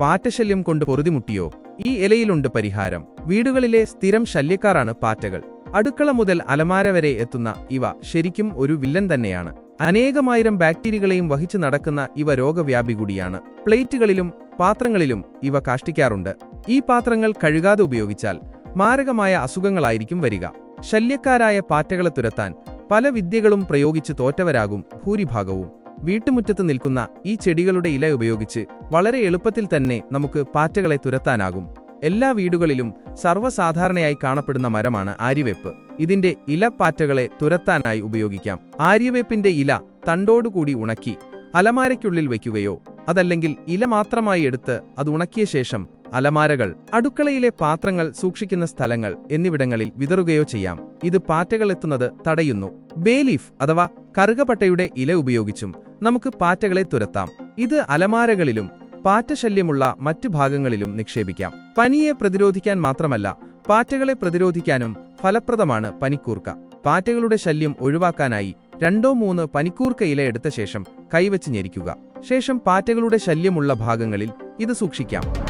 പാറ്റശല്യം കൊണ്ട് പൊറുതിമുട്ടിയോ? ഈ ഇലയിലുണ്ട് പരിഹാരം. വീടുകളിലെ സ്ഥിരം ശല്യക്കാരാണ് പാറ്റകൾ. അടുക്കള മുതൽ അലമാര വരെ എത്തുന്ന ഇവ ശരിക്കും ഒരു വില്ലൻ തന്നെയാണ്. അനേകമായിരം ബാക്ടീരിയകളെയും വഹിച്ചു നടക്കുന്ന ഇവ രോഗവ്യാപി കൂടിയാണ്. പ്ലേറ്റുകളിലും പാത്രങ്ങളിലും ഇവ കാഷ്ടിക്കാറുണ്ട്. ഈ പാത്രങ്ങൾ കഴുകാതെ ഉപയോഗിച്ചാൽ മാരകമായ അസുഖങ്ങളായിരിക്കും വരിക. ശല്യക്കാരായ പാറ്റകളെ തുരത്താൻ പല വിദ്യകളും പ്രയോഗിച്ച് തോറ്റവരാകും ഭൂരിഭാഗവും. വീട്ടുമുറ്റത്ത് നിൽക്കുന്ന ഈ ചെടികളുടെ ഇല ഉപയോഗിച്ച് വളരെ എളുപ്പത്തിൽ തന്നെ നമുക്ക് പാറ്റകളെ തുരത്താനാകും. എല്ലാ വീടുകളിലും സർവസാധാരണയായി കാണപ്പെടുന്ന മരമാണ് ആര്യവേപ്പ്. ഇതിന്റെ ഇല പാറ്റകളെ തുരത്താനായി ഉപയോഗിക്കാം. ആര്യവേപ്പിന്റെ ഇല തണ്ടോടുകൂടി ഉണക്കി അലമാരയ്ക്കുള്ളിൽ വയ്ക്കുകയോ അതല്ലെങ്കിൽ ഇല മാത്രമായി എടുത്ത് അത് ഉണക്കിയ ശേഷം അലമാരകൾ അടുക്കളയിലെ പാത്രങ്ങൾ സൂക്ഷിക്കുന്ന സ്ഥലങ്ങൾ എന്നിവിടങ്ങളിൽ വിതറുകയോ ചെയ്യാം. ഇത് പാറ്റകൾ എത്തുന്നത് തടയുന്നു ബേലീഫ് അഥവാ കറുകപ്പട്ടയുടെ ഇല ഉപയോഗിച്ചും നമുക്ക് പാറ്റകളെ തുരത്താം. ഇത് അലമാരകളിലും പാറ്റശല്യമുള്ള മറ്റു ഭാഗങ്ങളിലും നിക്ഷേപിക്കാം. പനിയെ പ്രതിരോധിക്കാൻ മാത്രമല്ല പാറ്റകളെ പ്രതിരോധിക്കാനും ഫലപ്രദമാണ് പനിക്കൂർക്ക. പാറ്റകളുടെ ശല്യം ഒഴിവാക്കാനായി രണ്ടോ മൂന്ന് പനിക്കൂർക്ക ഇല എടുത്ത ശേഷം കൈവച്ച് ഞെരിക്കുക. ശേഷം പാറ്റകളുടെ ശല്യമുള്ള ഭാഗങ്ങളിൽ ഇത് സൂക്ഷിക്കാം.